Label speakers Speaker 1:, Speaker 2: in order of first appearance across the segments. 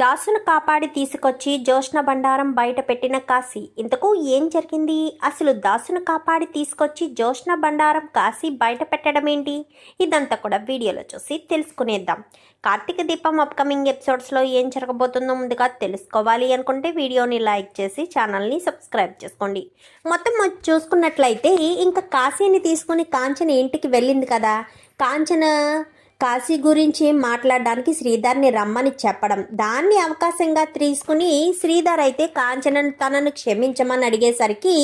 Speaker 1: దాసును కాపాడి తీసుకొచ్చి జ్యోష్ణ బండారం బయట పెట్టిన కాశీ. ఇంతకు ఏం జరిగింది? అసలు దాసును కాపాడి తీసుకొచ్చి జ్యోష్ణ బండారం కాశీ బయట పెట్టడం ఏంటి ఇదంతా కూడా వీడియోలో చూసి తెలుసుకునేద్దాం. కార్తీక దీపం అప్కమింగ్ ఎపిసోడ్స్లో ఏం జరగబోతుందో ముందుగా తెలుసుకోవాలి అనుకుంటే వీడియోని లైక్ చేసి ఛానల్ని సబ్స్క్రైబ్ చేసుకోండి. మొత్తం చూసుకున్నట్లయితే ఇంకా కాశీని తీసుకుని కాంచన ఇంటికి వెళ్ళింది కదా. కాంచన కాశీ గురించి మాట్లాడడానికి శ్రీధర్ని రమ్మని చెప్పడం. దాన్ని అవకాశంగా తీసుకుని శ్రీధర్ అయితే కాంచనను తనను క్షమించమని అడిగేసరికి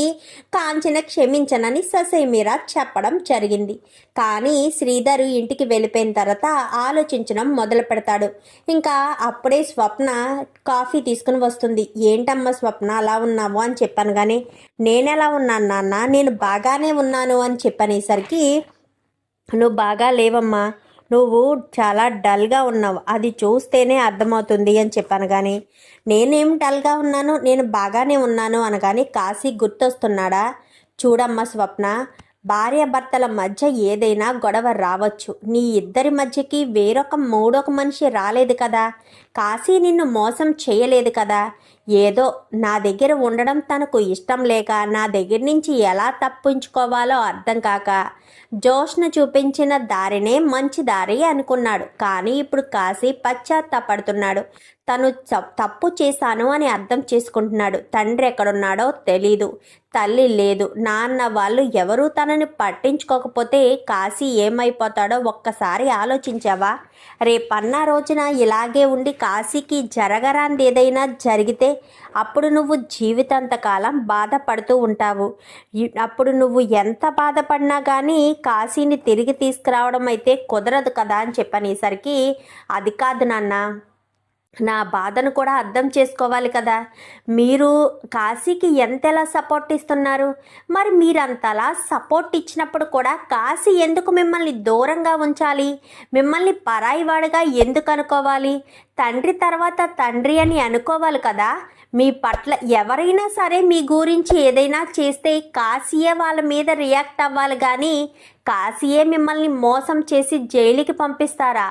Speaker 1: కాంచన క్షమించనని ససేమీరా చెప్పడం జరిగింది. కానీ శ్రీధర్ ఇంటికి వెళ్ళిపోయిన తర్వాత ఆలోచించడం మొదలు పెడతాడు. ఇంకా అప్పుడే స్వప్న కాఫీ తీసుకుని వస్తుంది. ఏంటమ్మా స్వప్న అలా ఉన్నావు? అని చెప్పాను కానీ నేనెలా ఉన్నాను నాన్న? నేను బాగానే ఉన్నాను అని చెప్పనేసరికి నువ్వు బాగా లేవమ్మా. నువ్వు చాలా డల్గా ఉన్నావు. అది చూస్తేనే అర్థమవుతుంది అని చెప్పాను కానీ నేనేం డల్గా ఉన్నాను? నేను బాగానే ఉన్నాను అనగాని కాశీ గుర్తొస్తున్నాడా? చూడమ్మా స్వప్న భార్యాభర్తల మధ్య ఏదైనా గొడవ రావచ్చు. నీ ఇద్దరి మధ్యకి వేరొక మూడొక మనిషి రాలేదు కదా? కాశీ నిన్ను మోసం చేయలేదు కదా? ఏదో నా దగ్గర ఉండడం తనకు ఇష్టం లేక నా దగ్గర నుంచి ఎలా తప్పించుకోవాలో అర్థం కాక జోష్ను చూపించిన దారినే మంచి దారి అనుకున్నాడు. కానీ ఇప్పుడు కాశీ పశ్చాత్తాపడుతున్నాడు. తను తప్పు చేశాను అని అర్థం చేసుకుంటున్నాడు. తండ్రి ఎక్కడున్నాడో తెలీదు. తల్లి లేదు. నాన్న వాళ్ళు ఎవరూ తనని పట్టించుకోకపోతే కాశీ ఏమైపోతాడో ఒక్కసారి ఆలోచించావా? రేపన్న రోజున ఇలాగే ఉండి కాశీకి జరగరాంది ఏదైనా జరిగితే అప్పుడు నువ్వు జీవితాంతకాలం బాధపడుతూ ఉంటావు. అప్పుడు నువ్వు ఎంత బాధపడినా కానీ కాశీని తిరిగి తీసుకురావడం అయితే కుదరదు కదా అని చెప్పనేసరికి అది కాదు నాన్న. నా బాధను కూడా అర్థం చేసుకోవాలి కదా. మీరు కాశీకి ఎంతలా సపోర్ట్ ఇస్తున్నారు? మరి మీరంతలా సపోర్ట్ ఇచ్చినప్పుడు కూడా కాశీ ఎందుకు మిమ్మల్ని దూరంగా ఉంచాలి? మిమ్మల్ని పరాయివాడుగా ఎందుకు అనుకోవాలి? తండ్రి తర్వాత తండ్రి అని అనుకోవాలి కదా. మీ పట్ల ఎవరైనా సరే మీ గురించి ఏదైనా చేస్తే కాశీయే వాళ్ళ మీద రియాక్ట్ అవ్వాలి కానీ కాశీయే మిమ్మల్ని మోసం చేసి జైలుకి పంపిస్తారా?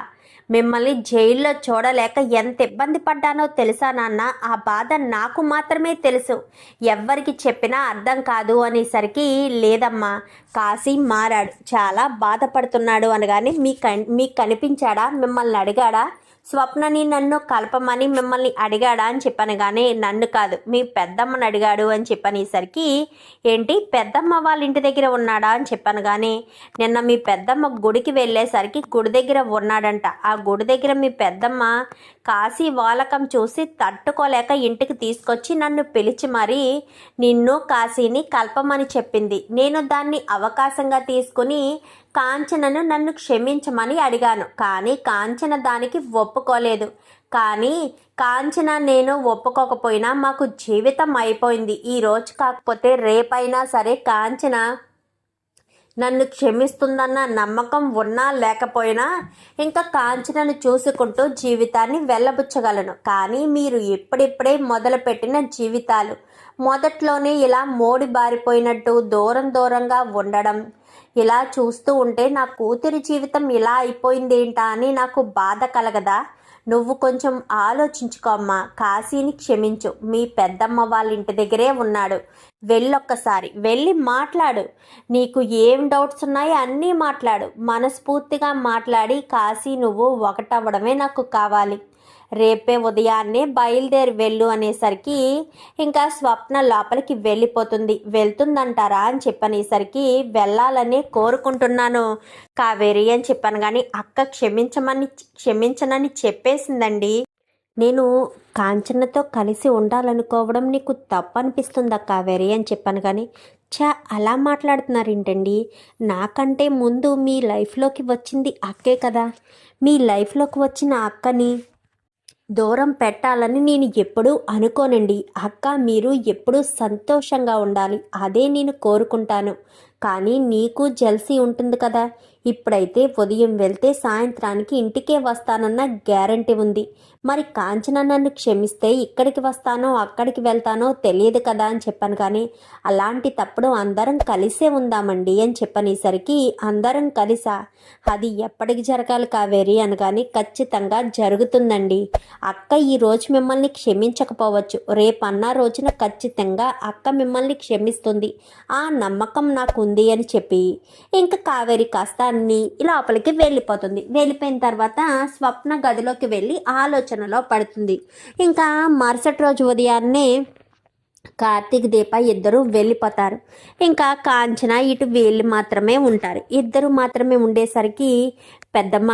Speaker 1: మిమ్మల్ని జైల్లో చూడలేక ఎంత ఇబ్బంది పడ్డానో తెలుసా నాన్న? ఆ బాధ నాకు మాత్రమే తెలుసు. ఎవ్వరికి చెప్పినా అర్థం కాదు అనేసరికి లేదమ్మా కాశీ మారాడు. చాలా బాధపడుతున్నాడు అనగానే మీ కన్ మీకు కనిపించాడా? మిమ్మల్ని అడిగాడా? స్వప్నని నన్ను కలపమని మిమ్మల్ని అడిగాడా అని చెప్పాను కానీ నన్ను కాదు మీ పెద్దమ్మని అడిగాడు అని చెప్పనేసరికి ఏంటి పెద్దమ్మ వాళ్ళ ఇంటి దగ్గర ఉన్నాడా అని చెప్పాను కానీ నిన్న మీ పెద్దమ్మ గుడికి వెళ్ళేసరికి గుడి దగ్గర ఉన్నాడంట. ఆ గుడి దగ్గర మీ పెద్దమ్మ కాశీ వాలకం చూసి తట్టుకోలేక ఇంటికి తీసుకొచ్చి నన్ను పిలిచి మరీ నిన్ను కాశీని కలపమని చెప్పింది. నేను దాన్ని అవకాశంగా తీసుకుని కాంచనను నన్ను క్షమించమని అడిగాను. కానీ కాంచన దానికి ఒప్పు ఒప్పుకోలేదు. కానీ కాంచన నేను ఒప్పుకోకపోయినా మాకు జీవితం అయిపోయింది. ఈ రోజు కాకపోతే రేపైనా సరే కాంచన నన్ను క్షమిస్తుందన్న నమ్మకం ఉన్నా లేకపోయినా ఇంకా కాంచనను చూసుకుంటూ జీవితాన్ని వెళ్ళబుచ్చగలను. కానీ మీరు ఇప్పుడిప్పుడే మొదలుపెట్టిన జీవితాలు మొదట్లోనే ఇలా మోడి బారిపోయినట్టు దూరం దూరంగా ఉండడం ఇలా చూస్తూ ఉంటే నా కూతురి జీవితం ఇలా అయిపోయిందేంటా అని నాకు బాధ కలగదా? నువ్వు కొంచెం ఆలోచించుకోమ్మా కాశీని క్షమించు. మీ పెద్దమ్మ వాళ్ళ ఇంటి దగ్గరే ఉన్నాడు. వెళ్ళొక్కసారి. వెళ్ళి మాట్లాడు. నీకు ఏం డౌట్స్ ఉన్నాయో అన్నీ మాట్లాడు. మనస్ఫూర్తిగా మాట్లాడి కాశీ నువ్వు ఒకటవ్వడమే నాకు కావాలి. రేపే ఉదయాన్నే బయలుదేరి వెళ్ళు అనేసరికి ఇంకా స్వప్న లోపలికి వెళ్ళిపోతుంది. వెళ్తుందంటారా అని చెప్పనేసరికి వెళ్ళాలని కోరుకుంటున్నాను. కావేరి అని చెప్పాను కానీ అక్క క్షమించమని క్షమించనని చెప్పేసిందండి. నేను కాంచనతో కలిసి ఉండాలనుకోవడం నీకు తప్పు అనిపిస్తుందా కావేరి అని చెప్పాను కానీ చా అలా మాట్లాడుతున్నారేంటండి? నాకంటే ముందు మీ లైఫ్లోకి వచ్చింది అక్కే కదా. మీ లైఫ్లోకి వచ్చిన అక్కని దూరం పెట్టాలని నేను ఎప్పుడూ అనుకోనండి. అక్క మీరు ఎప్పుడూ సంతోషంగా ఉండాలి. అదే నేను కోరుకుంటాను. కానీ నీకు జెల్సీ ఉంటుంది కదా. ఇప్పుడైతే ఉదయం వెళ్తే సాయంత్రానికి ఇంటికే వస్తానన్న గ్యారంటీ ఉంది. మరి కాంచన నన్ను క్షమిస్తే ఇక్కడికి వస్తానో అక్కడికి వెళ్తానో తెలియదు కదా అని చెప్పాను కానీ అలాంటి తప్పుడు అందరం కలిసే ఉందామండి అని చెప్పనేసరికి అందరం కలిసా. అది ఎప్పటికి జరగాలి కావేరి అనగానే ఖచ్చితంగా జరుగుతుందండి. అక్క ఈ రోజు మిమ్మల్ని క్షమించకపోవచ్చు. రేపన్న రోజున ఖచ్చితంగా అక్క మిమ్మల్ని క్షమిస్తుంది. ఆ నమ్మకం నాకు ఉంది అని చెప్పి ఇంకా కావేరి కాస్త అన్ని లోపలికి వెళ్ళిపోతుంది. వెళ్ళిపోయిన తర్వాత స్వప్న గదిలోకి వెళ్ళి ఆలోచనలో పడుతుంది. ఇంకా మరుసటి రోజు ఉదయాన్నే కార్తీక్ దీప ఇద్దరు వెళ్ళిపోతారు. ఇంకా కాంచన ఇటు వీళ్ళు మాత్రమే ఉంటారు. ఇద్దరు మాత్రమే ఉండేసరికి పెద్దమ్మ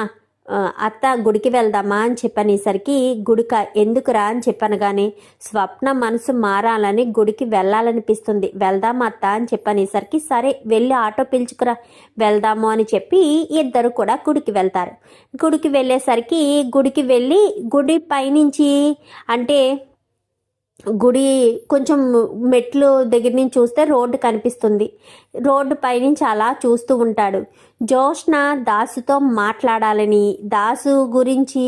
Speaker 1: అత్త గుడికి వెళ్దామా అని చెప్పనేసరికి గుడిక ఎందుకురా? అని చెప్పాను కానీ స్వప్న మనసు మారాలని గుడికి వెళ్ళాలనిపిస్తుంది. వెళ్దాం అత్త? అని చెప్పనేసరికి సరే వెళ్ళి ఆటో పిలుచుకురా. వెళ్దాము అని చెప్పి ఇద్దరు కూడా గుడికి వెళ్తారు. గుడికి వెళ్ళేసరికి గుడికి వెళ్ళి గుడి పైనుంచి అంటే గుడి కొంచెం మెట్లు దగ్గర నుంచి చూస్తే రోడ్డు కనిపిస్తుంది. రోడ్డు పైనుంచి అలా చూస్తూ ఉంటాడు. జోష్న దాసుతో మాట్లాడాలని దాసు గురించి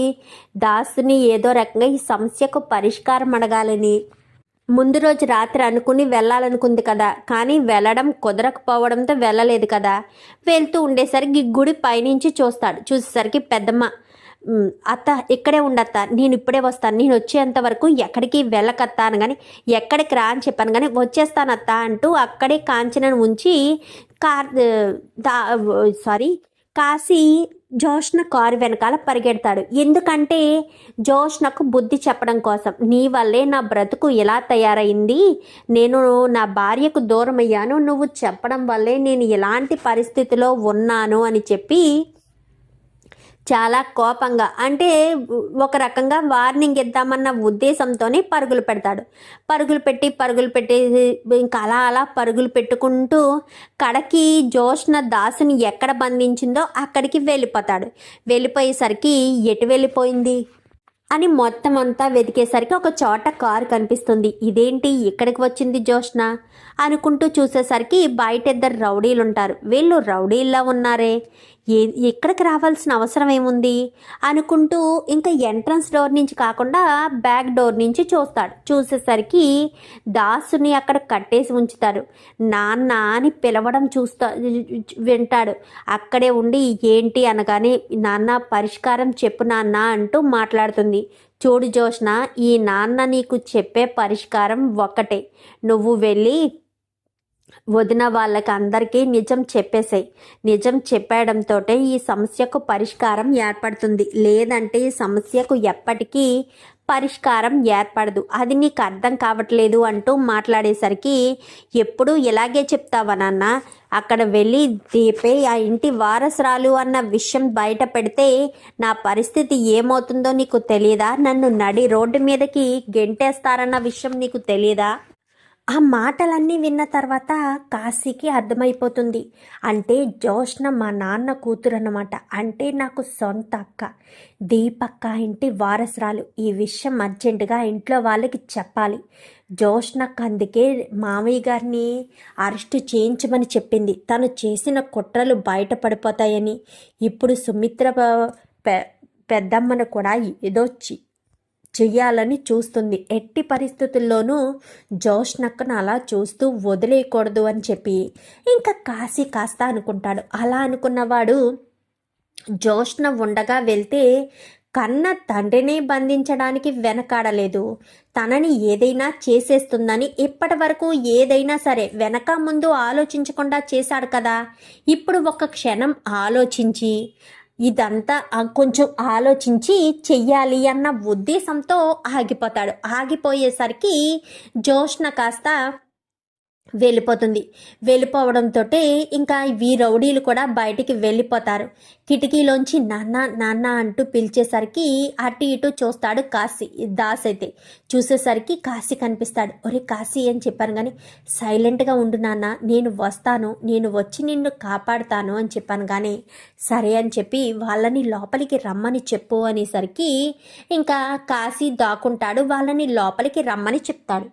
Speaker 1: దాసుని ఏదో రకంగా ఈ సమస్యకు పరిష్కారం అడగాలని. ముందు రోజు రాత్రి అనుకుని వెళ్ళాలనుకుంది కదా కానీ వెళ్ళడం కుదరకపోవడంతో వెళ్ళలేదు కదా. వెళ్తూ ఉండేసరికి గుడి పైనుంచి చూస్తాడు. చూసేసరికి పెద్దమ్మ అత్త ఇక్కడే ఉండత్త. నేను ఇప్పుడే వస్తాను. నేను వచ్చేంత వరకు ఎక్కడికి వెళ్ళకత్తాను కానీ ఎక్కడికి రా అని చెప్పాను కానీ వచ్చేస్తానత్త అంటూ అక్కడే కాంచనను ఉంచి కార్ దా సారీ కాశీ జోష్న కారు వెనకాల పరిగెడతాడు. ఎందుకంటే జోష్నకు బుద్ధి చెప్పడం కోసం. నీ వల్లే నా బ్రతుకు ఎలా తయారైంది. నేను నా భార్యకు దూరం అయ్యాను నువ్వు చెప్పడం వల్లే నేను ఎలాంటి పరిస్థితిలో ఉన్నాను అని చెప్పి చాలా కోపంగా అంటే ఒక రకంగా వార్నింగ్ ఇద్దామన్న ఉద్దేశంతోనే పరుగులు పెడతాడు. పరుగులు పెట్టి పరుగులు పెట్టి ఇంకా అలా అలా పరుగులు పెట్టుకుంటూ కడకి జోష్న దాసుని ఎక్కడ బంధించిందో అక్కడికి వెళ్ళిపోతాడు. వెళ్ళిపోయేసరికి ఎటు వెళ్ళిపోయింది? అని మొత్తం అంతా వెతికేసరికి ఒక చోట కారు కనిపిస్తుంది. ఇదేంటి ఇక్కడికి వచ్చింది జోష్న? అనుకుంటూ చూసేసరికి బయట ఇద్దరు రౌడీలు ఉంటారు వీళ్ళు రౌడీల్లా ఉన్నారే? ఏ ఎక్కడికి రావాల్సిన అవసరం ఏముంది? అనుకుంటూ ఇంకా ఎంట్రన్స్ డోర్ నుంచి కాకుండా బ్యాక్ డోర్ నుంచి చూస్తాడు. చూసేసరికి దాసుని అక్కడ కట్టేసి ఉంచుతారు నాన్న అని పిలవడం చూస్తా వింటాడు. అక్కడే ఉండి ఏంటి అనగానే నాన్న పరిష్కారం చెప్పు నాన్న అంటూ మాట్లాడుతుంది. చూడు జోష్న ఈ నాన్న నీకు చెప్పే పరిష్కారం ఒక్కటే. నువ్వు వెళ్ళి వదిన వాళ్ళకి అందరికీ నిజం చెప్పేసాయి. నిజం చెప్పేయడంతో ఈ సమస్యకు పరిష్కారం ఏర్పడుతుంది. లేదంటే ఈ సమస్యకు ఎప్పటికీ పరిష్కారం ఏర్పడదు. అది నీకు అర్థం కావట్లేదు అంటూ మాట్లాడేసరికి ఎప్పుడు ఇలాగే చెప్తావా నాన్న? అక్కడ వెళ్ళి దీపే ఆ ఇంటి వారసురాలు అన్న విషయం బయట పెడితే నా పరిస్థితి ఏమవుతుందో నీకు తెలియదా నన్ను నడి రోడ్డు మీదకి గెంటేస్తారన్న విషయం నీకు తెలియదా ఆ మాటలన్నీ విన్న తర్వాత కాశీకి అర్థమైపోతుంది. అంటే జోష్న మా నాన్న కూతురు అన్నమాట అంటే నాకు సొంత అక్క. దీపక్క ఇంటి వారసురాలు. ఈ విషయం అర్జెంటుగా ఇంట్లో వాళ్ళకి చెప్పాలి. జోష్నకు అందుకే మామయ్య గారిని అరెస్ట్ చేయించమని చెప్పింది. తను చేసిన కుట్రలు బయటపడిపోతాయని. ఇప్పుడు సుమిత్ర పె- పెద్దమ్మను కూడా ఏదో చెయ్యాలని చూస్తుంది. ఎట్టి పరిస్థితుల్లోనూ జోష్నక్కను అలా చూస్తూ వదిలేయకూడదు అని చెప్పి ఇంకా కాశీ కాస్త అనుకుంటాడు. అలా అనుకున్నవాడు జోష్న ఉండగా వెళ్తే కన్న తండ్రిని బంధించడానికి వెనకాడలేదు. తనని ఏదైనా చేసేస్తుందని ఇప్పటి వరకు ఏదైనా సరే వెనక ముందు ఆలోచించకుండా చేశాడు కదా. ఇప్పుడు ఒక క్షణం ఆలోచించి ఇదంతా కొంచెం ఆలోచించి చెయ్యాలి అన్న ఉద్దేశంతో ఆగిపోతాడు. ఆగిపోయేసరికి జోష్న కాస్త వెళ్ళిపోతుంది. వెళ్ళిపోవడంతో ఇంకా ఈ రౌడీలు కూడా బయటికి వెళ్ళిపోతారు. కిటికీలోంచి నాన్న నాన్న అంటూ పిలిచేసరికి అటు ఇటు చూస్తాడు కాశీ దాస్ అయితే. చూసేసరికి కాశీ కనిపిస్తాడు. ఒరే కాశీ అని చెప్పాను కానీ సైలెంట్గా ఉండు నాన్న నేను వస్తాను నేను వచ్చి నిన్ను కాపాడుతాను అని చెప్పాను కానీ సరే అని చెప్పి వాళ్ళని లోపలికి రమ్మని చెప్పు అనేసరికి ఇంకా కాశీ దాక్కుంటాడు వాళ్ళని లోపలికి రమ్మని చెప్తాడు.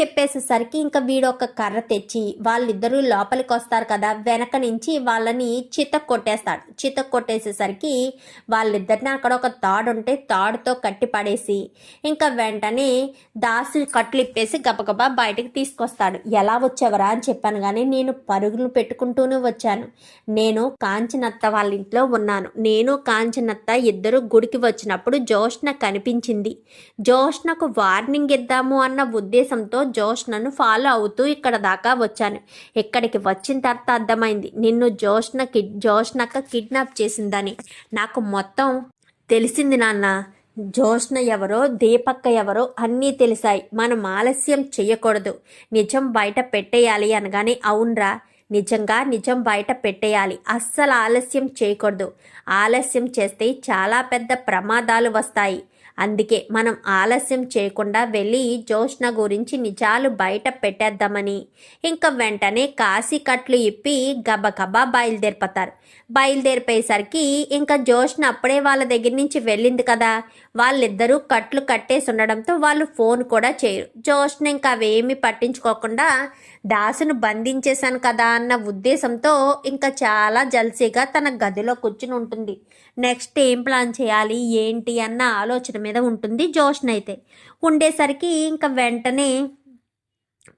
Speaker 1: చెప్పేసేసరికి ఇంకా వీడు ఒక కర్ర తెచ్చి వాళ్ళిద్దరూ లోపలికి వస్తారు కదా వెనక నుంచి వాళ్ళని చిత కొట్టేస్తాడు. చిత కొట్టేసేసరికి వాళ్ళిద్దరిని అక్కడ ఒక తాడు ఉంటే తాడుతో కట్టి పడేసి ఇంకా వెంటనే దాసు కట్లు ఇప్పేసి గబగబా బయటకు తీసుకొస్తాడు. ఎలా వచ్చేవరా? అని చెప్పాను కానీ నేను పరుగులు పెట్టుకుంటూనే వచ్చాను. నేను కాంచనత్త వాళ్ళ ఇంట్లో ఉన్నాను. నేను కాంచనత్త ఇద్దరు గుడికి వచ్చినప్పుడు జోష్న కనిపించింది. జోష్నకు వార్నింగ్ ఇద్దాము అన్న ఉద్దేశంతో జోష్నను ఫాలో అవుతూ ఇక్కడ దాకా వచ్చాను. ఇక్కడికి వచ్చిన తర్వాత అర్థమైంది. నిన్ను జోష్న కిడ్ జోష్నక్క కిడ్నాప్ చేసిందని. నాకు మొత్తం తెలిసింది నాన్న. జోష్న ఎవరో దీపక్క ఎవరో అన్నీ తెలిసాయి. మనం ఆలస్యం చేయకూడదు. నిజం బయట పెట్టేయాలి అనగానే అవునరా. నిజంగా నిజం బయట పెట్టేయాలి. అస్సలు ఆలస్యం చేయకూడదు. ఆలస్యం చేస్తే చాలా పెద్ద ప్రమాదాలు వస్తాయి. అందుకే మనం ఆలస్యం చేయకుండా వెళ్ళి జోష్న గురించి నిజాలు బయట పెట్టేద్దామని. ఇంకా వెంటనే కాశీ కట్లు ఇప్పి గబగబా బయలుదేరిపోతారు. బయలుదేరిపోయేసరికి ఇంకా జోష్న అప్పుడే వాళ్ళ దగ్గర నుంచి వెళ్ళింది కదా. వాళ్ళిద్దరూ కట్లు కట్టేసి ఉండడంతో వాళ్ళు ఫోన్ కూడా చేయరు. జోష్న ఇంకా అవేమీ పట్టించుకోకుండా దాసును బంధించేశాను కదా అన్న ఉద్దేశంతో ఇంకా చాలా జల్సీగా తన గదిలో కూర్చుని ఉంటుంది. నెక్స్ట్ ఏం ప్లాన్ చేయాలి ఏంటి అన్న ఆలోచన మీద ఉంటుంది జోష్న అయితే. ఉండేసరికి ఇంకా వెంటనే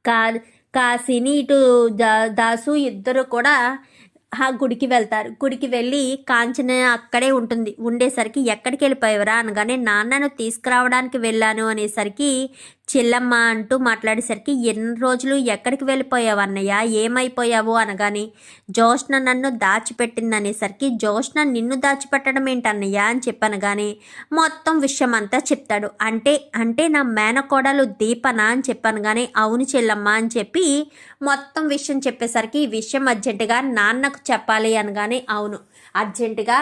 Speaker 1: కా కాశీని ఇటు దా దాసు ఇద్దరు కూడా ఆ గుడికి వెళ్తారు. గుడికి వెళ్ళి కాంచన అక్కడే ఉంటుంది. ఉండేసరికి ఎక్కడికి వెళ్ళిపోయావరా అనగానే నాన్నను తీసుకురావడానికి వెళ్ళాను అనేసరికి చెల్లమ్మ అంటూ మాట్లాడేసరికి ఎన్ని రోజులు ఎక్కడికి వెళ్ళిపోయావు అన్నయ్య? ఏమైపోయావు అనగాని జోష్న నన్ను దాచిపెట్టిందనేసరికి జోష్న నిన్ను దాచిపెట్టడం ఏంటన్నయ్య అని చెప్పాను కానీ మొత్తం విషయం అంతా చెప్తాడు. అంటే అంటే నా మేనకోడలు దీపన అని చెప్పాను కానీ అవును చెల్లమ్మ అని చెప్పి మొత్తం విషయం చెప్పేసరికి ఈ విషయం అర్జెంటుగా నాన్నకు చెప్పాలి అనగానే అవును. అర్జెంటుగా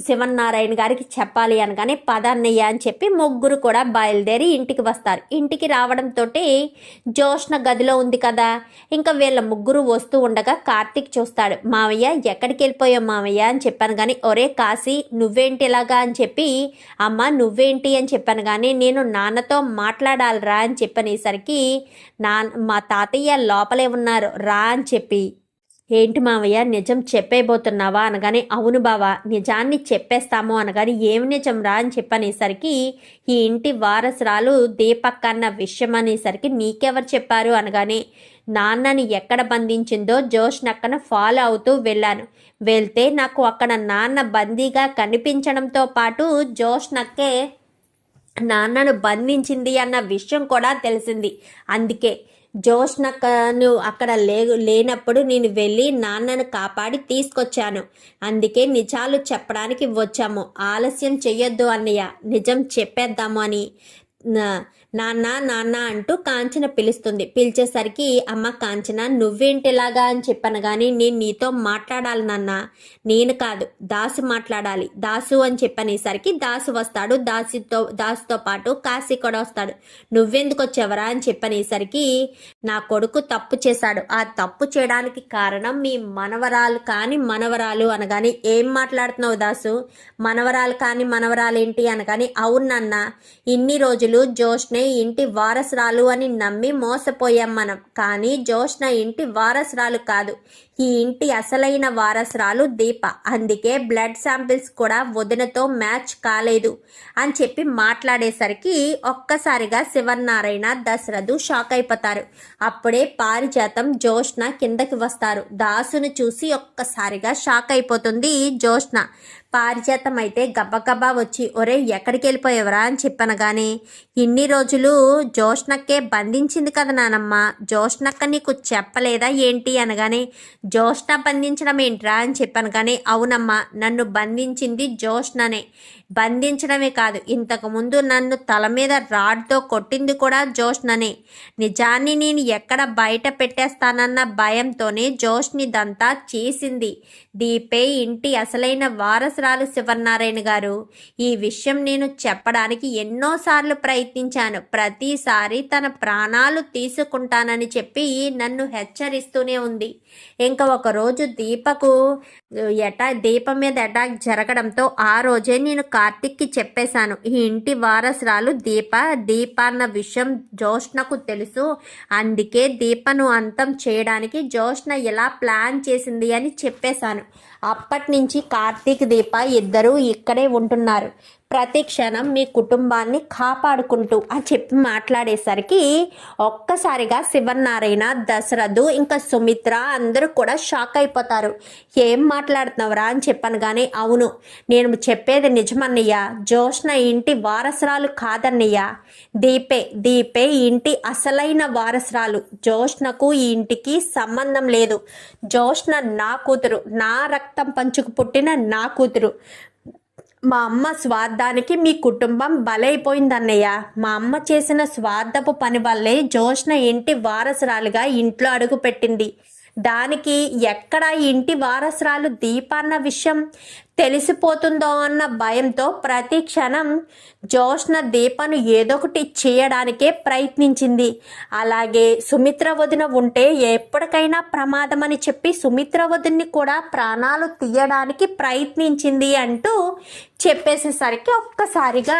Speaker 1: శివనారాయణ గారికి చెప్పాలి అనగానే పదన్నయ్య అని చెప్పి ముగ్గురు కూడా బయలుదేరి ఇంటికి వస్తారు. ఇంటికి రావడంతో జోష్న గదిలో ఉంది కదా. ఇంకా వీళ్ళ ముగ్గురు వస్తూ ఉండగా కార్తీక్ చూస్తాడు. మావయ్య ఎక్కడికి వెళ్ళిపోయావు మావయ్య? అని చెప్పాను కానీ ఒరే కాశీ నువ్వేంటి ఇలాగా? అని చెప్పి అమ్మ నువ్వేంటి? అని చెప్పాను కానీ నేను నాన్నతో మాట్లాడాలిరా అని చెప్పనేసరికి నా మా తాతయ్య లోపలే ఉన్నారు. రా అని చెప్పి ఏంటి మావయ్య నిజం చెప్పేయబోతున్నావా అనగానే అవును బావా నిజాన్ని చెప్పేస్తాము అనగానే ఏమి నిజం రా అని చెప్పనేసరికి ఈ ఇంటి వారసురాలు దీపక్క అన్న విషయం అనేసరికి నీకెవరు చెప్పారు అనగానే నాన్నని ఎక్కడ బంధించిందో జోష్ నక్కన ఫాలో అవుతూ వెళ్ళాను. వెళ్తే నాకు అక్కడ నాన్న బందీగా కనిపించడంతో పాటు జోష్ నక్కే నాన్నను బంధించింది అన్న విషయం కూడా తెలిసింది. అందుకే జోష్నక్కను అక్కడ లే లేనప్పుడు నేను వెళ్ళి నాన్నను కాపాడి తీసుకొచ్చాను. అందుకే నిజాలు చెప్పడానికి వచ్చాము. ఆలస్యం చెయ్యొద్దు అన్నయ్య. నిజం చెప్పేద్దాము అని. నాన్న నాన్న అంటూ కాంచన పిలుస్తుంది. పిలిచేసరికి అమ్మ కాంచన నువ్వేంటిలాగా? అని చెప్పాను కానీ నేను నీతో మాట్లాడాలి నాన్న. నేను కాదు దాసు మాట్లాడాలి. దాసు అని చెప్పనేసరికి దాసు వస్తాడు. దాసుతో దాసుతో పాటు కాశీ కూడా వస్తాడు. నువ్వెందుకు వచ్చేవరా? అని చెప్పనేసరికి నా కొడుకు తప్పు చేశాడు. ఆ తప్పు చేయడానికి కారణం మీ మనవరాలు కాని మనవరాలు అనగానే ఏం మాట్లాడుతున్నావు దాసు? మనవరాలు కాని మనవరాలు ఏంటి అనగాని అవును నాన్న. ఇన్ని రోజులు జోష్నే ఇంటి వారసురాలు అని నమ్మి మోసపోయాం మనం. కానీ జోష్న ఇంటి వారసురాలు కాదు. ఈ ఇంటి అసలైన వారసురాలు దీప. అందుకే బ్లడ్ శాంపిల్స్ కూడా వదినతో మ్యాచ్ కాలేదు అని చెప్పి మాట్లాడేసరికి ఒక్కసారిగా శివనారాయణ దశరథు షాక్ అయిపోతారు. అప్పుడే పారిజాతం జోష్న కిందకి వస్తారు. దాసును చూసి ఒక్కసారిగా షాక్ అయిపోతుంది జోష్న పారిజాతం అయితే గబగబా వచ్చి ఒరే ఎక్కడికి వెళ్ళిపోయేవరా? అని చెప్పనగానే ఇన్ని రోజులు జోష్నక్కే బంధించింది కదా నానమ్మ. జోష్నక్క నీకు చెప్పలేదా ఏంటి? అనగానే జోష్న బంధించడం ఏంట్రా అని చెప్పాను. కానీ అవునమ్మా నన్ను బంధించింది జోష్ననే. బంధించడమే కాదు ఇంతకుముందు నన్ను తల మీద రాడ్తో కొట్టింది కూడా జోష్ననే. నిజాన్ని నేను ఎక్కడ బయట పెట్టేస్తానన్న భయంతోనే జోష్నిదంతా చేసింది. దీపే ఇంటి అసలైన వారసురాలు శివనారాయణ గారు. ఈ విషయం నేను చెప్పడానికి ఎన్నోసార్లు ప్రయత్నించాను. ప్రతిసారి తన ప్రాణాలు తీసుకుంటానని చెప్పి నన్ను హెచ్చరిస్తూనే ఉంది. ఇంకా ఒకరోజు దీపకు ఎటా దీపం మీద అటాక్ జరగడంతో ఆ రోజే నేను కార్తిక్కి చెప్పేశాను. ఈ ఇంటి వారసురాలు దీప దీప అన్న విషయం జోష్నకు తెలుసు. అందుకే దీపను అంతం చేయడానికి జోష్న ఎలా ప్లాన్ చేసింది అని చెప్పేశాను. అప్పటి నుంచి కార్తీక్ దీప ఇద్దరూ ఇక్కడే ఉంటున్నారు. ప్రతి క్షణం మీ కుటుంబాన్ని కాపాడుకుంటూ అని చెప్పి మాట్లాడేసరికి ఒక్కసారిగా శివనారాయణ దశరథు ఇంకా సుమిత్ర అందరూ కూడా షాక్ అయిపోతారు. ఏం మాట్లాడుతున్నావురా? అని చెప్పాను కానీ అవును నేను చెప్పేది నిజమన్నయ్య. జోష్న ఇంటి వారసురాలు కాదన్నయ్య. దీపే దీపే ఇంటి అసలైన వారసురాలు. జోష్నకు ఈ ఇంటికి సంబంధం లేదు. జోష్న నా కూతురు నా రక్తం పంచుకు పుట్టిన నా కూతురు. మా అమ్మ స్వార్థానికి మీ కుటుంబం బలైపోయిందన్నయ్య. మా అమ్మ చేసిన స్వార్థపు పని వల్లే జోష్న ఇంటి వారసురాలుగా ఇంట్లో అడుగుపెట్టింది. దానికి ఎక్కడ ఇంటి వారసురాలు దీప అన్న విషయం తెలిసిపోతుందో అన్న భయంతో ప్రతి క్షణం జోష్న దీపను ఏదో ఒకటి చేయడానికే ప్రయత్నించింది. అలాగే సుమిత్ర వదిన ఉంటే ఎప్పటికైనా ప్రమాదం అని చెప్పి సుమిత్ర వదిన్ని కూడా ప్రాణాలు తీయడానికి ప్రయత్నించింది అంటూ చెప్పేసేసరికి ఒక్కసారిగా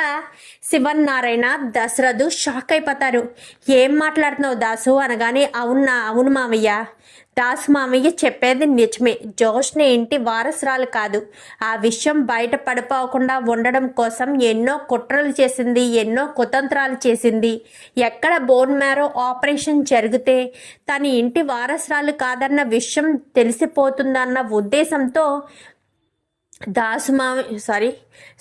Speaker 1: శివన్నారాయణ దశరథు షాక్ అయిపోతారు. ఏం మాట్లాడుతున్నావు దాసు? అనగానే అవునా అవును మామయ్య దాసు మామయ్య చెప్పేది నిజమే. జోష్ని ఇంటి వారసురాలు కాదు. ఆ విషయం బయట పడిపోకుండా ఉండడం కోసం ఎన్నో కుట్రలు చేసింది ఎన్నో కుతంత్రాలు చేసింది. ఎక్కడ బోన్ మ్యారో ఆపరేషన్ జరిగితే తన ఇంటి వారసురాలు కాదన్న విషయం తెలిసిపోతుందన్న ఉద్దేశంతో దాసు సారీ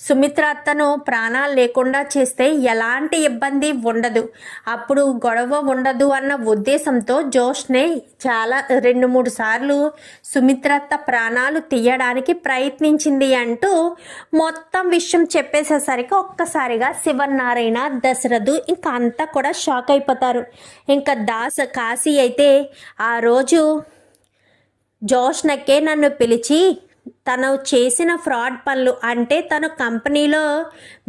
Speaker 1: సుమిత్ర అత్తను ప్రాణాలు లేకుండా చేస్తే ఎలాంటి ఇబ్బంది ఉండదు. అప్పుడు గొడవ ఉండదు అన్న ఉద్దేశంతో జోష్నే చాలా రెండు మూడు సార్లు సుమిత్రత్త ప్రాణాలు తీయడానికి ప్రయత్నించింది అంటూ మొత్తం విషయం చెప్పేసేసరికి ఒక్కసారిగా శివనారాయణ దశరథు ఇంకా అంతా కూడా షాక్ అయిపోతారు. ఇంకా దాస కాశీ అయితే ఆ రోజు జోష్నకే నన్ను పిలిచి తను చేసిన ఫ్రాడ్ పనులు అంటే తను కంపెనీలో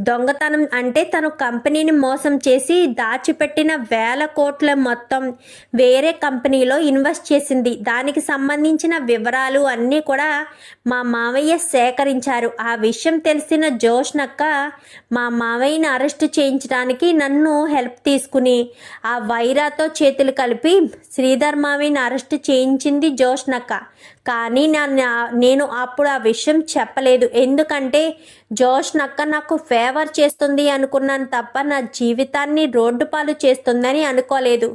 Speaker 1: దొంగతనం అంటే తను కంపెనీని మోసం చేసి దాచిపెట్టిన వేల కోట్ల మొత్తం వేరే కంపెనీలో ఇన్వెస్ట్ చేసింది. దానికి సంబంధించిన వివరాలు అన్నీ కూడా మా మావయ్య సేకరించారు. ఆ విషయం తెలిసిన జోష్నక్క మా మావయ్యని అరెస్ట్ చేయించడానికి నన్ను హెల్ప్ తీసుకుని ఆ వైరాతో చేతులు కలిపి శ్రీధర్ మావయ్యని అరెస్ట్ చేయించింది జోష్నక్క. కానీ నా నేను అప్పుడు ఆ విషయం చెప్పలేదు. ఎందుకంటే జోష్ నక్క నాకు ఫేవర్ చేస్తుంది అనుకున్నాను తప్ప నా జీవితాన్ని రోడ్డు పాలు చేస్తుందని అనుకోలేదు.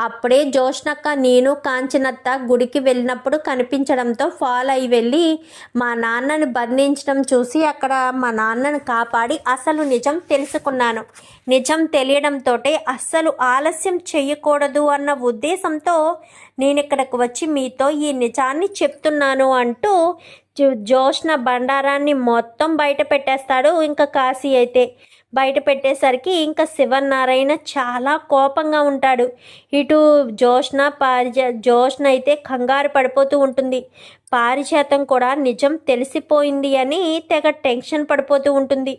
Speaker 1: అప్పుడే జోష్ నక్క నేను కాంచనత్త గుడికి వెళ్ళినప్పుడు కనిపించడంతో ఫాలో అయి వెళ్ళి మా నాన్నను బంధించడం చూసి అక్కడ మా నాన్నను కాపాడి అసలు నిజం తెలుసుకున్నాను. నిజం తెలియడంతో అస్సలు ఆలస్యం చేయకూడదు అన్న ఉద్దేశంతో నేను ఇక్కడికి వచ్చి మీతో ఈ నిజాన్ని చెప్తున్నాను అంటూ జోష్న బండారాన్ని మొత్తం బయట పెట్టేస్తాడు. ఇంకా కాశీ అయితే బయట పెట్టేసరికి ఇంకా శివనారాయణ చాలా కోపంగా ఉంటాడు. ఇటు జోష్న పారిజ జోష్న అయితే కంగారు పడిపోతూ ఉంటుంది. పారిజాతం కూడా నిజం తెలిసిపోయింది అని తెగ టెన్షన్ పడిపోతూ ఉంటుంది.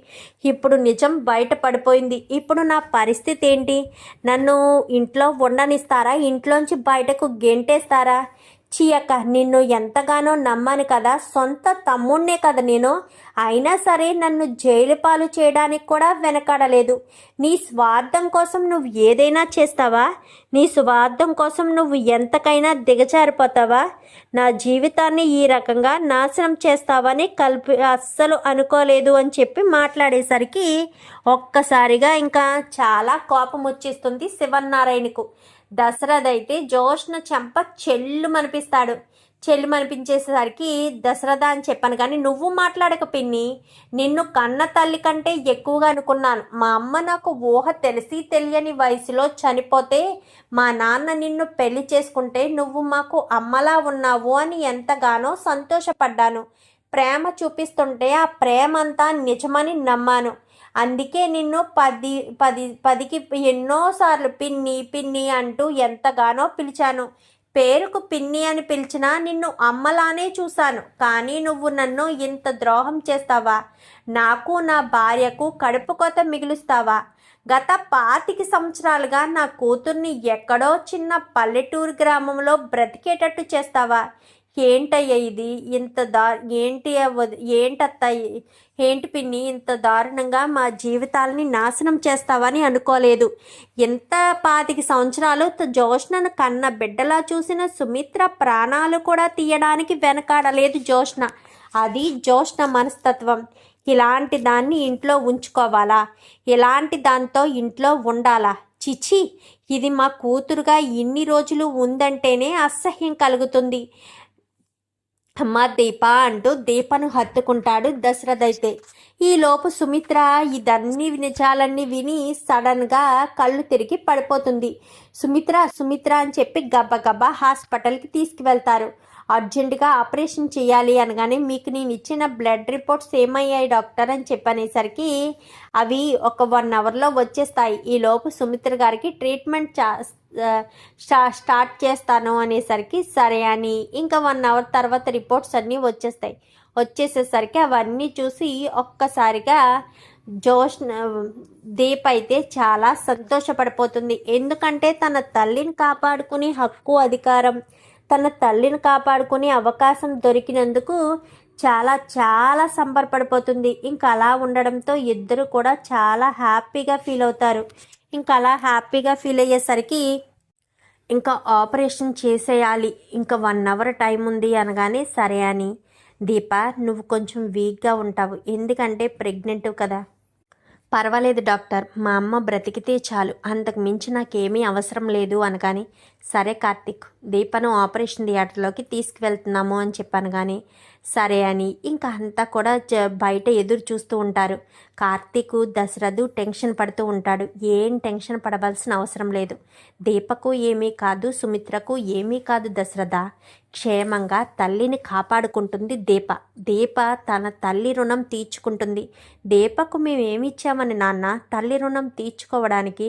Speaker 1: ఇప్పుడు నిజం బయట పడిపోయింది. ఇప్పుడు నా పరిస్థితి ఏంటి? నన్ను ఇంట్లో ఉండనిస్తారా? ఇంట్లోంచి బయటకు గెంటేస్తారా? చీయక్క నిన్ను ఎంతగానో నమ్మాను కదా సొంత తమ్ముణ్ణే కదా నేను. అయినా సరే నన్ను జైలు పాలు చేయడానికి కూడా వెనకాడలేదు. నీ స్వార్థం కోసం నువ్వు ఏదైనా చేస్తావా? నీ స్వార్థం కోసం నువ్వు ఎంతకైనా దిగజారిపోతావా? నా జీవితాన్ని ఈ రకంగా నాశనం చేస్తావని కలిపి అస్సలు అనుకోలేదు అని చెప్పి మాట్లాడేసరికి ఒక్కసారిగా ఇంకా చాలా కోపం వచ్చేస్తుంది శివనారాయణకు దశరథ్ అయితే జోష్న చెంప చెల్లు మనిపిస్తాడు చెల్లు మనిపించేసరికి దశరథ అని చెప్పాను. కానీ నువ్వు మాట్లాడక పిన్ని. నిన్ను కన్న తల్లి కంటే ఎక్కువగా అనుకున్నాను. మా అమ్మ నాకు ఊహ తెలిసి తెలియని వయసులో చనిపోతే మా నాన్న నిన్ను పెళ్ళి చేసుకుంటే నువ్వు మాకు అమ్మలా ఉన్నావు అని ఎంతగానో సంతోషపడ్డాను. ప్రేమ చూపిస్తుంటే ఆ ప్రేమ అంతా నిజమని నమ్మాను. అందుకే నిన్ను పది పది పదికి ఎన్నోసార్లు పిన్ని పిన్ని అంటూ ఎంతగానో పిలిచాను. పేరుకు పిన్ని అని పిలిచినా నిన్ను అమ్మలానే చూశాను. కానీ నువ్వు నన్ను ఇంత ద్రోహం చేస్తావా? నాకు నా భార్యకు కడుపు కొత మిగులుస్తావా? గత పాతిక సంవత్సరాలుగా నా కూతుర్ని ఎక్కడో చిన్న పల్లెటూరు గ్రామంలో బ్రతికేటట్టు చేస్తావా? ఏంటయ్యా ఇది? ఇంత దా ఏంటి అవ్వదు? ఏంటత్త ఏంటి పిన్ని ఇంత దారుణంగా మా జీవితాలని నాశనం చేస్తావని అనుకోలేదు. ఎంత పాతిక సంవత్సరాలు జోష్ణను కన్న బిడ్డలా చూసిన సుమిత్ర ప్రాణాలు కూడా తీయడానికి వెనకాడలేదు జోష్ణ. అది జోష్ణ మనస్తత్వం. ఇలాంటి దాన్ని ఇంట్లో ఉంచుకోవాలా? ఇలాంటి దాంతో ఇంట్లో ఉండాలా? చిచి ఇది మా కూతురుగా ఇన్ని రోజులు ఉందంటేనే అసహ్యం కలుగుతుంది. అమ్మ దీప అంటూ దీపను హత్తుకుంటాడు దశరథ్ అయితే. ఈలోపు సుమిత్ర ఇదన్నీ నిజాలన్నీ విని సడన్గా కళ్ళు తిరిగి పడిపోతుంది. సుమిత్ర సుమిత్ర అని చెప్పి గబ్బగబ్బా హాస్పిటల్కి తీసుకువెళ్తారు. అర్జెంటుగా ఆపరేషన్ చేయాలి అనగానే మీకు నేను ఇచ్చిన బ్లడ్ రిపోర్ట్స్ ఏమయ్యాయి డాక్టర్ అని చెప్పనేసరికి అవి ఒక వన్ అవర్లో వచ్చేస్తాయి. ఈలోపు సుమిత్ర గారికి ట్రీట్మెంట్ చా స్టా స్టార్ట్ చేస్తాను అనేసరికి సరే అని ఇంకా వన్ అవర్ తర్వాత రిపోర్ట్స్ అన్నీ వచ్చేస్తాయి. వచ్చేసేసరికి అవన్నీ చూసి ఒక్కసారిగా జోష్ దీప్ అయితే చాలా సంతోషపడిపోతుంది. ఎందుకంటే తన తల్లిని కాపాడుకునే హక్కు అధికారం తన తల్లిని కాపాడుకునే అవకాశం దొరికినందుకు చాలా చాలా సంబరపడిపోతుంది. ఇంకా అలా ఉండడంతో ఇద్దరు కూడా చాలా హ్యాపీగా ఫీల్ అవుతారు. ఇంకా అలా హ్యాపీగా ఫీల్ అయ్యేసరికి ఇంకా ఆపరేషన్ చేసేయాలి. ఇంకా వన్ అవర్ టైం ఉంది అనగానే సరే అని దీప నువ్వు కొంచెం వీక్గా ఉంటావు. ఎందుకంటే ప్రెగ్నెంట్ కదా. పర్వాలేదు డాక్టర్. మా అమ్మ బ్రతికితే చాలు. అంతకు మించి నాకేమీ అవసరం లేదు అనగాని సరే కార్తిక్ దీపను ఆపరేషన్ థియేటర్లోకి తీసుకువెళ్తున్నాము అని చెప్పాను కానీ సరే అని ఇంకా అంతా కూడా బయట ఎదురు చూస్తూ ఉంటారు. కార్తీక్ దశరథు టెన్షన్ పడుతూ ఉంటాడు. ఏం టెన్షన్ పడవలసిన అవసరం లేదు. దీపకు ఏమీ కాదు సుమిత్రకు ఏమీ కాదు దశరథ. క్షేమంగా తల్లిని కాపాడుకుంటుంది దీప. దీప తన తల్లి రుణం తీర్చుకుంటుంది. దీపకు మేమేమిచ్చామని ఇచ్చామని నాన్న? తల్లి రుణం తీర్చుకోవడానికి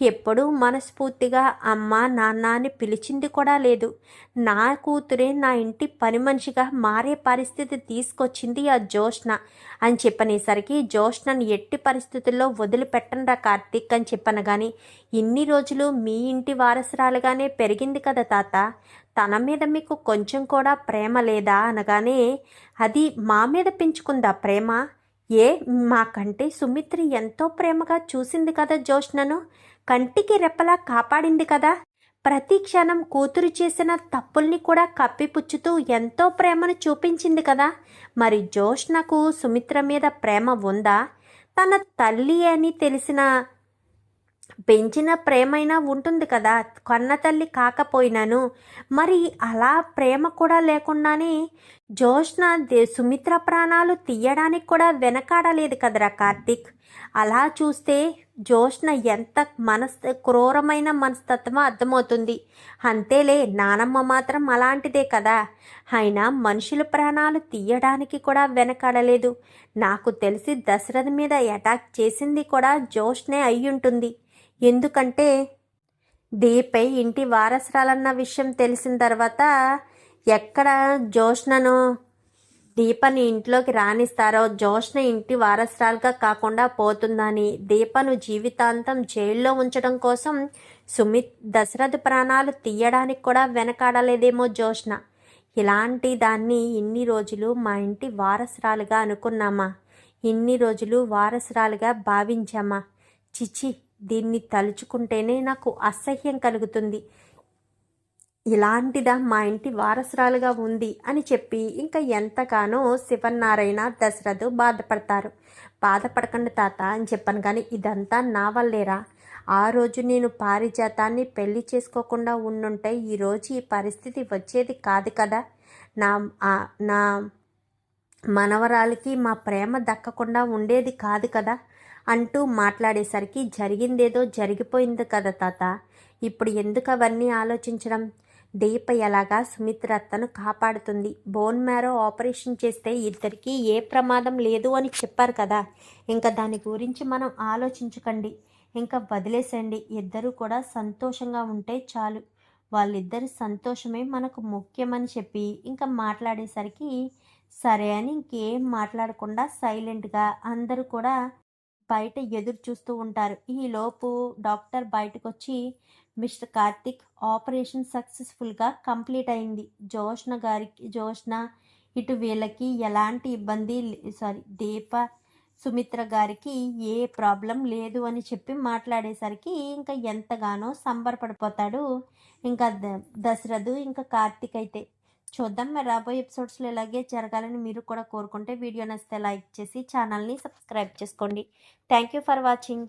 Speaker 1: ఎప్పుడూ మనస్ఫూర్తిగా అమ్మ నాన్న అని పిలిచింది కూడా లేదు. నా కూతురే నా ఇంటి పని మనిషిగా మారే పరిస్థితి తీసుకొచ్చింది ఆ జోష్న అని చెప్పనేసరికి జ్యోష్ణను ఎట్టి పరిస్థితుల్లో వదిలిపెట్టనురా కార్తీక్ అని చెప్పను కానీ ఇన్ని రోజులు మీ ఇంటి వారసురాలుగానే పెరిగింది కదా తాత. తన మీద మీకు కొంచెం కూడా ప్రేమ లేదా అనగానే అది మా మీద పెంచుకుందా ప్రేమ? ఏ మాకంటే సుమిత్రి ఎంతో ప్రేమగా చూసింది కదా జోష్నను కంటికి రెప్పలా కాపాడింది కదా. ప్రతి క్షణం కూతురు చేసిన తప్పుల్ని కూడా కప్పిపుచ్చుతూ ఎంతో ప్రేమను చూపించింది కదా. మరి జోష్నకు సుమిత్ర మీద ప్రేమ ఉందా? తన తల్లి అని తెలిసిన పెంచిన ప్రేమైనా ఉంటుంది కదా. కన్న తల్లి కాకపోయినాను. మరి అలా ప్రేమ కూడా లేకుండానే జోష్న దే- సుమిత్ర ప్రాణాలు తీయడానికి కూడా వెనకాడలేదు కదరా కార్తీక్. అలా చూస్తే జోష్న ఎంత మనస్ క్రూరమైన మనస్తత్వం అర్థమవుతుంది. అంతేలే నానమ్మ మాత్రం అలాంటిదే కదా. అయినా మనుషుల ప్రాణాలు తీయడానికి కూడా వెనకాడలేదు. నాకు తెలిసి దశరథ మీద అటాక్ చేసింది కూడా జోష్నే అయ్యుంటుంది. ఎందుకంటే దీపై ఇంటి వారసురాలన్న విషయం తెలిసిన తర్వాత ఎక్కడ జోష్నను దీపని ఇంట్లోకి రాణిస్తారో జోష్న ఇంటి వారసురాలుగా కాకుండా పోతుందని దీపను జీవితాంతం జైల్లో ఉంచడం కోసం సుమిత్ దశరథ ప్రాణాలు తీయడానికి కూడా వెనకాడలేదేమో జోష్న ఇలాంటి దాన్ని ఇన్ని రోజులు మా ఇంటి వారసురాలుగా అనుకున్నామా? ఇన్ని రోజులు వారసురాలుగా భావించామా? చిచి దీన్ని తలుచుకుంటేనే నాకు అసహ్యం కలుగుతుంది. ఇలాంటిదా మా ఇంటి వారసురాలుగా ఉంది అని చెప్పి ఇంకా ఎంతగానో శివనారాయణ దశరథు బాధపడతారు. బాధపడకండి తాత అని చెప్పాను కానీ ఇదంతా నా వల్లేరా? ఆ రోజు నేను పారిజాతాన్ని పెళ్ళి చేసుకోకుండా ఉండుంటే ఈరోజు ఈ పరిస్థితి వచ్చేది కాదు కదా? నా నా మనవరాలకి మా ప్రేమ దక్కకుండా ఉండేది కాదు కదా? అంటూ మాట్లాడేసరికి జరిగిందేదో జరిగిపోయింది కదా తాత? ఇప్పుడు ఎందుకు అవన్నీ ఆలోచించడం? దీప ఎలాగా సుమిత్రత్తను కాపాడుతుంది. బోన్ మ్యారో ఆపరేషన్ చేస్తే ఇద్దరికీ ఏ ప్రమాదం లేదు అని చెప్పారు కదా. ఇంకా దాని గురించి మనం ఆలోచించకండి. ఇంకా వదిలేసండి ఇద్దరు కూడా సంతోషంగా ఉంటే చాలు. వాళ్ళిద్దరి సంతోషమే మనకు ముఖ్యమని చెప్పి ఇంకా మాట్లాడేసరికి సరే అని ఇంకేం మాట్లాడకుండా సైలెంట్గా అందరూ కూడా బయట ఎదురు చూస్తూ ఉంటారు. ఈలోపు డాక్టర్ బయటకు వచ్చి మిస్టర్ కార్తిక్ ఆపరేషన్ సక్సెస్ఫుల్గా కంప్లీట్ అయింది. జోష్న గారికి జోష్న ఇటు వీళ్ళకి ఎలాంటి ఇబ్బంది సారీ దీప సుమిత్ర గారికి ఏ ప్రాబ్లం లేదు అని చెప్పి మాట్లాడేసరికి ఇంకా ఎంతగానో సంబరపడిపోతాడు. ఇంకా ద- దశరథు ఇంకా కార్తిక్ అయితే చూద్దాం. మరి రాబోయే ఎపిసోడ్స్లో ఇలాగే జరగాలని మీరు కూడా కోరుకుంటే వీడియో నచ్చితే లైక్ చేసి ఛానల్ని సబ్స్క్రైబ్ చేసుకోండి. Thank you for watching.